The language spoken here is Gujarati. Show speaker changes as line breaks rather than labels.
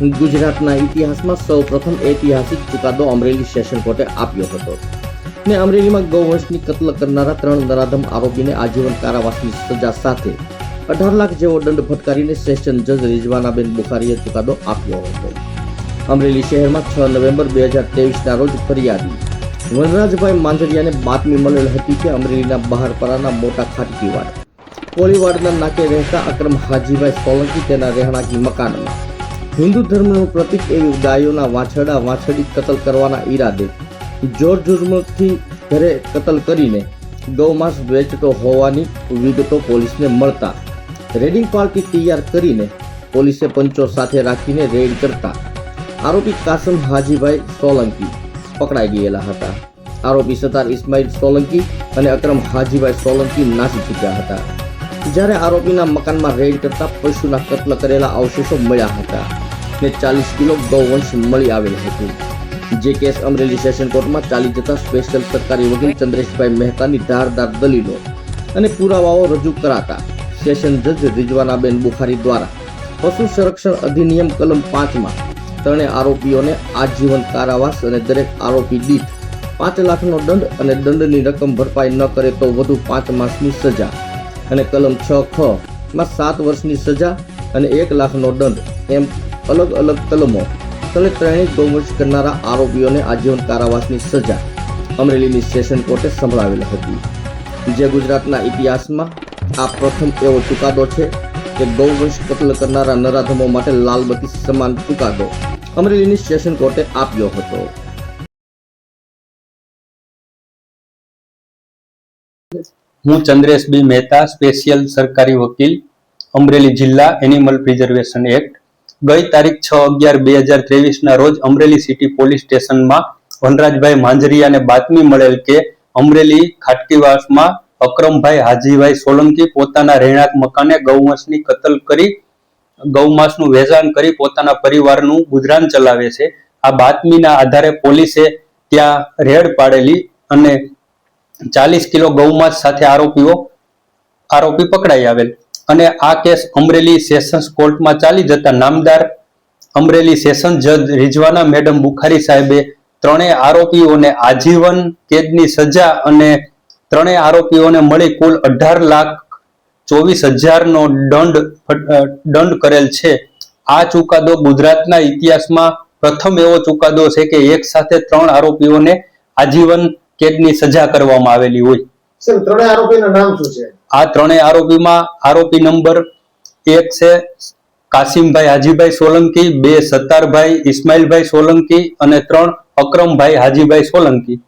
ગુજરાતના ઇતિહાસમાં સૌ પ્રથમ ઐતિહાસિક ચુકાદો અમરેલી સેશન કોર્ટે આપ્યો હતો. ને અમરેલીમાં ગૌવંશની કત્લ કરનારા ત્રણ નરાધમ આરોપીને આજીવન કારાવાસની સજા સાથે અઢાર લાખ જેવો દંડ ફટકારીને સેશન જજ રિઝવાનાબેન બુખારીએ ચુકાદો આપ્યો હતો. અમરેલી શહેરમાં છ નવેમ્બર બે હજાર ત્રેવીસના રોજ ફરિયાદી વનરાજભાઈ માંજરિયાને બાતમી મળેલ હતી કે અમરેલીના બહારપરાના મોટા ખાટકીવાડ કોળીવાડના નાકે રહેતા અક્રમ હાજીભાઈ સોલંકી તેના રહેણાંકી મકાનમાં હિન્દુ ધર્મનું પ્રતીક એવી ગાયોના વાછરડા વાછરડી કતલ કરવાના ઈરાદે. જોર જુર્મથી ઘરે કતલ કરીને ગૌમાંસ વેચતો હોવાની વિગતો પોલીસને મળતા. રેડિંગ પાર્ટી તૈયાર કરીને પોલીસે પંચો સાથે રાખીને રેડ કરતા. આરોપી કાસમ હાજીભાઈ સોલંકી પકડાઈ ગયેલા હતા. આરોપી સતાર ઇસ્માઇલ સોલંકી અને અક્રમ હાજીભાઈ સોલંકી નાસી ચૂક્યા હતા. જ્યારે આરોપીના મકાનમાં રેડ કરતા પશુના કત્લ કરેલા અવશેષો મળ્યા હતા ને ચાલીસ કિલો ગૌવંશ મળી આવેલ હતું. જે કેસ અમરેલી સેશન કોર્ટમાં ચાલી જતા સ્પેશિયલ સરકારી વકીલ ચંદ્રેશભાઈ મહેતાની ધારદાર દલીલો અને પુરાવાઓ રજૂ કરાતા સેશન જજ રિજવાનાબેન બુખારી દ્વારા પશુ સંરક્ષણ અધિનિયમ કલમ પાંચમાં ત્રણેય આરોપીઓને આજીવન કારાવાસ અને દરેક આરોપી દીઠ પાંચ લાખનો દંડ અને દંડની રકમ ભરપાઈ ન કરે તો વધુ પાંચ માસની સજા અને કલમ છ ખ માં સાત વર્ષની સજા અને એક લાખનો દંડ એમ અલગ અલગ કલમો તને ત્રણેય ગૌવંશ કરનારા આરોપીઓને આજીવન કારાવાસની સજા અમરેલીની સેશન કોર્ટે સંભળાવેલ હતી. જે ગુજરાતના ઇતિહાસમાં આ પ્રથમ એવો ચુકાદો છે કે ગૌવંશ કત્લ કરનારા નરાધમો માટે લાલબત્તી સમાન ચુકાદો અમરેલીની સેશન કોર્ટે આપ્યો હતો.
હું ચંદ્રેશ બી મહેતા, સ્પેશિયલ સરકારી વકીલ, અમરેલી જિલ્લા એનિમલ પ્રિઝર્વેશન એક્ટ. ગઈ તારીખ છ અગિયાર બે હજાર ત્રેવીસના રોજ અમરેલી સિટી પોલીસ સ્ટેશનમાં વનરાજભાઈ માંજરિયાને બાતમી મળેલ કે અમરેલી ખાટકીવાસમાં અક્રમભાઈ હાજીભાઈ સોલંકી પોતાના રહેણાંક મકાને ગૌવંશની કતલ કરી, ગૌમાંસનું વેચાણ કરી પોતાના પરિવારનું ગુજરાન ચલાવે છે. આ બાતમીના આધારે પોલીસે ત્યાં રેડ પાડેલી અને ચાલીસ કિલો ગૌમાંસ સાથે આરોપીઓ આરોપી પકડાઈ આવેલ. અને આ કેસ અમરેલી સેશન્સ કોર્ટમાં ચાલી જતા નામદાર અમરેલી સેશન જજ રિજવાના મેડમ બુખારી સાહેબે ત્રણેય આરોપીઓને આજીવન કેદની સજા અને ત્રણેય આરોપીઓને મળી કુલ અઢાર લાખ ચોવીસ હજારનો દંડ દંડ કરેલ છે. આ ચુકાદો ગુજરાતના ઇતિહાસમાં પ્રથમ એવો ચુકાદો છે કે એક સાથે ત્રણ આરોપીઓને આજીવન કેદની સજા કરવામાં આવેલી હોય.
ત્રણેય આરોપીના નામ શું છે?
આ ત્રણેય આરોપીમાં આરોપી નંબર એક છે કાસિમભાઈ હાજીભાઈ સોલંકી બે સત્તારભાઈ ઇસ્માઇલભાઈ સોલંકી અને ત્રણ અક્રમભાઈ હાજીભાઈ સોલંકી.